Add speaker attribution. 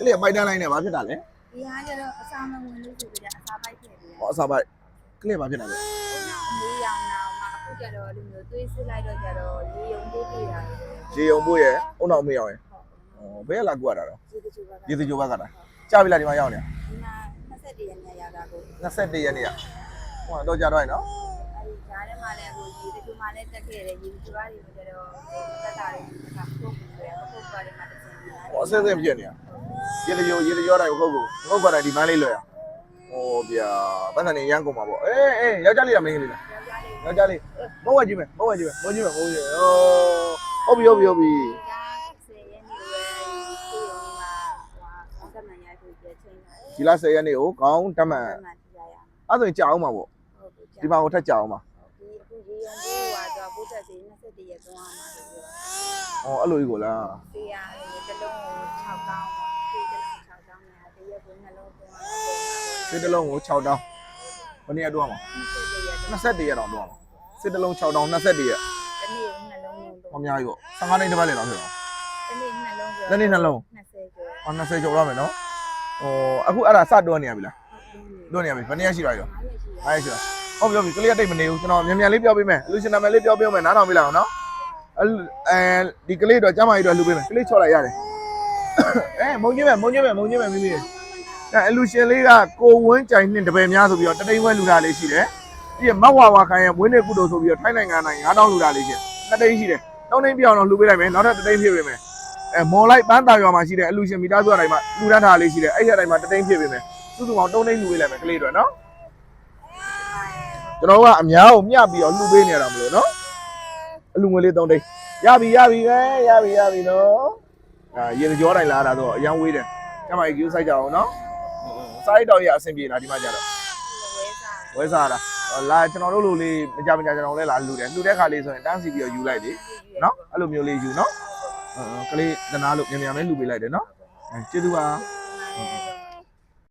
Speaker 1: ကလေးကပိုက်တန်းလိုက်နေဘာဖြစ်တာလဲ
Speaker 2: ဒီဟာကျတော့အစာမဝင်လို့ဆိုကြအစာပိုက်ထည့်ပြီး
Speaker 1: ဟောအစာပိုက်ကလေးဘာဖြစ်တာလဲ
Speaker 2: အမေးရောင်နာမှာအခုကျတော့လူမျိုးသွေးစစ်လိုက်တော့ကျတော့လေယုံလေးပြေးတာ
Speaker 1: ရေုံဖို့ရဲ့အုံနောက်မေးအောင်ရဲ့ဩဘယ်ကလာကူရတာတော့
Speaker 2: ဒီတချို့က
Speaker 1: ရေသူကြိုးဘက်ကတာကြားပြီလားဒီမှာရောက်နေ
Speaker 2: ဒီမှာ21ရက်နေ့ရတာကို
Speaker 1: 21ရက်နေ့ကဟိုတော့ကြားတော့ရနော်
Speaker 2: အဲဒီဈာထဲမှာလည်းအခုဒီတချို့မှလည်းတက်ခဲ့တယ်ဒီတချို့ကတွေကျတော့တက်တာတွေကပုတ်ပြီးတော့ပုတ်သွားတယ်မှာတစ်ချိန်ပြီး
Speaker 1: ဟောအစင်းစင်းဖြစ်နေတာ ရေတကြိုရေတကြောတိုင်းဟုတ်ကိုဟုတ်ပါတယ်ဒီမန်းလေးလွယ်ရဟောဗျာဘယ်နဲ့နေရမ်းကုန်မှာပေါ့အေးအေးယောက်ျားလေးကမင်းကလေးလား
Speaker 2: ယောက်ျားလေး
Speaker 1: ယောက်ျားလေးမဟုတ်ဝကြည့်မယ်မဟုတ်ဝကြည့်မယ်မဟုတ်ကြည့်မယ်မဟုတ်ကြည့်မယ်ဟုတ်ပြီဟုတ်ပြီဟုတ်ပြီ
Speaker 2: ဒီက10ရက်နေ့ပဲဒီရုံကဟိုကမှန်ရိုက်ဖို့ပြချင်းတာ
Speaker 1: ဒီလ10ရက်နေ့ကိုခေါင်းတက်မှန်
Speaker 2: မှန်ပြရရ
Speaker 1: အဲ့ဆိုရင်ကြာအောင်ပါပေါ့
Speaker 2: ဟုတ်ကဲ့
Speaker 1: ဒီမှာကိုထက်ကြာအောင်ပါ
Speaker 2: ဒီအခုရေရုံကိုကတော့ပို့တက်စီ21ရက်သွားမှာလို့ပြော
Speaker 1: ဟောအဲ့လိုကြီးကိုလား
Speaker 2: တေးရတယ်တစ်လုံးကို6တောင်းတေးတစ်လုံး6တောင်း နဲ့တရက်ကိုနှလုံးသွင်းအောင်ပုံ
Speaker 1: စစ်တစ်လုံးကို6တောင်းဘယ်နည်းအတွင်းမှာ
Speaker 2: 21ရက်
Speaker 1: 21ရက်တော့တွန်းအောင်စစ်တစ်လုံး6တောင်း21ရက်
Speaker 2: တနေ့ကိုနှလုံးလုံး
Speaker 1: အများကြီးပေါ့15နှစ်တစ်ပတ်လေတော့ဖြစ်တော့
Speaker 2: တနေ့နှလုံးဆို
Speaker 1: တနေ့နှလုံး
Speaker 2: 20ကျော်
Speaker 1: ဟော20ကျော်တော့မယ်နော်ဟိုအခုအဲ့ဒါစတွန်းနေရပြီလားတွန်းနေရပြီဘယ်နည်းရှိတော့ရော
Speaker 2: 9ရက်ရှိတယ်
Speaker 1: အားရရှိတော့ဟုတ်ပြီဟုတ်ပြီကလေးကတိတ်မနေဘူးကျွန်တော်မြန်မြန်လေးပြောပေးမယ်လူရှင်နာမည်လေးပြောပေးမယ်နားထောင်ပေးလိုက်အောင်နော်အဲဒီကလေးတော့ကျမကြီးတော့လှူပေးမယ်ကလေးချော့လိုက်ရတယ်အဲမုံကြီးမယ်မုံကြီးမယ်မုံကြီးမယ်မိမိ အဲအလူရှင်လေးကကိုဝင်းကြိုင်နှင့်တပည့်များဆိုပြီးတော့တတိန်ဝဲလူတာလေးရှိတယ်ပြီးရမတ်ဝါဝါခိုင်ရဲ့ဝင်းနေကုသိုလ်ဆိုပြီးတော့ထိုင်းနိုင်ငံနိုင်9000လူတာလေးရှိတယ်တတိန်ရှိတယ်တောင်းတိန်ပြအောင်တော့လှူပေးလိုက်မယ်နောက်ထပ်တတိန်ဖြစ်ပေးမယ်အဲမော်လိုက်ပန်းတာရွာမှာရှိတဲ့အလူရှင်မိသားစုအတိုင်းမှာလူတန်းထားလေးရှိတယ်အဲ့ဒီအတိုင်းမှာတတိန်ဖြစ်ပေးမယ်စုစုပေါင်း3တိန်လှူပေးလိုက်မယ်ကလေးတွေနော်ကျွန်တော်ကအများကိုမျှပြီးတော့လှူပေးနေရတာမလို့နော်အလူငွေလေး3တိတ်ရပြီရပြီပဲရပြီရပြီနော်အာရေကြောတိုင်းလာတာတော့အရန်ဝေးတယ်ကျမကြီးကျူးဆိုင်ကြအောင်နော် စိုက်တော့ရအဆင်ပြေလားဒီမှာကြတော့
Speaker 2: ဝဲစား
Speaker 1: ဝဲစားတာလာကျွန်တော်တို့လိုလေးမကြမကြကျွန်တော်လည်းလာလှူတယ်လှူတဲ့ခါလေးဆိုရင်တန်းစီပြီးတော့ယူလိုက်လေနော်အဲ့လိုမျိုးလေးယူနော်ကလေးတနာလို့မြန်မြန်ပဲလှူပေးလိုက်တယ်နော်ကျေးဇူးပါ
Speaker 2: ဟုတ်